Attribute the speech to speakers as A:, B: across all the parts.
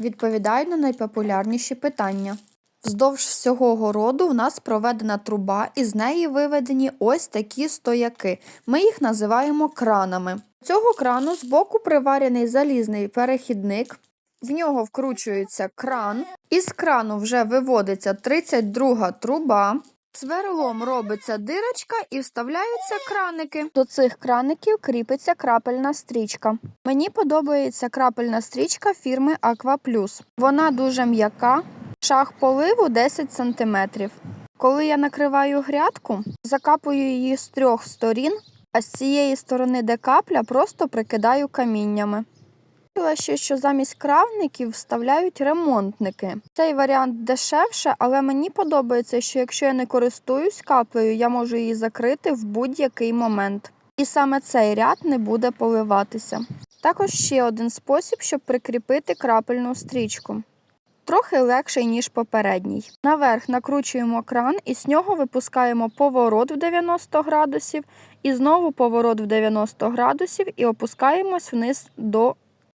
A: відповідають на найпопулярніші питання. Вздовж всього городу в нас проведена труба, і з неї виведені ось такі стояки. Ми їх називаємо кранами. Цього крану збоку приварений залізний перехідник. В нього вкручується кран. Із крану вже виводиться 32 труба. Сверлом робиться дирочка і вставляються краники. До цих краників кріпиться крапельна стрічка. Мені подобається крапельна стрічка фірми Aqua Plus. Вона дуже м'яка, шаг поливу 10 см. Коли я накриваю грядку, закапую її з трьох сторін, а з цієї сторони, де капля, просто прикидаю каміннями. Бачила ще, що замість кравників вставляють ремонтники. Цей варіант дешевше, але мені подобається, що якщо я не користуюсь каплею, я можу її закрити в будь-який момент. І саме цей ряд не буде поливатися. Також ще один спосіб, щоб прикріпити крапельну стрічку. Трохи легший, ніж попередній. Наверх накручуємо кран і з нього випускаємо поворот в 90 градусів, і знову поворот в 90 градусів і опускаємось вниз до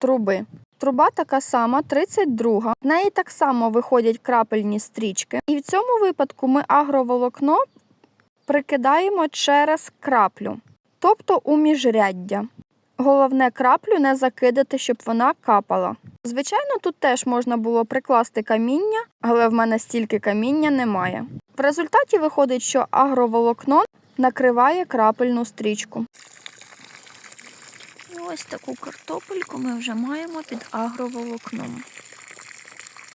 A: труби. Труба така сама, 32. В неї так само виходять крапельні стрічки. І в цьому випадку ми агроволокно прикидаємо через краплю, тобто у міжряддя. Головне краплю не закидати, щоб вона капала. Звичайно, тут теж можна було прикласти каміння, але в мене стільки каміння немає. В результаті виходить, що агроволокно накриває крапельну стрічку. Ось таку картопельку ми вже маємо під агроволокном.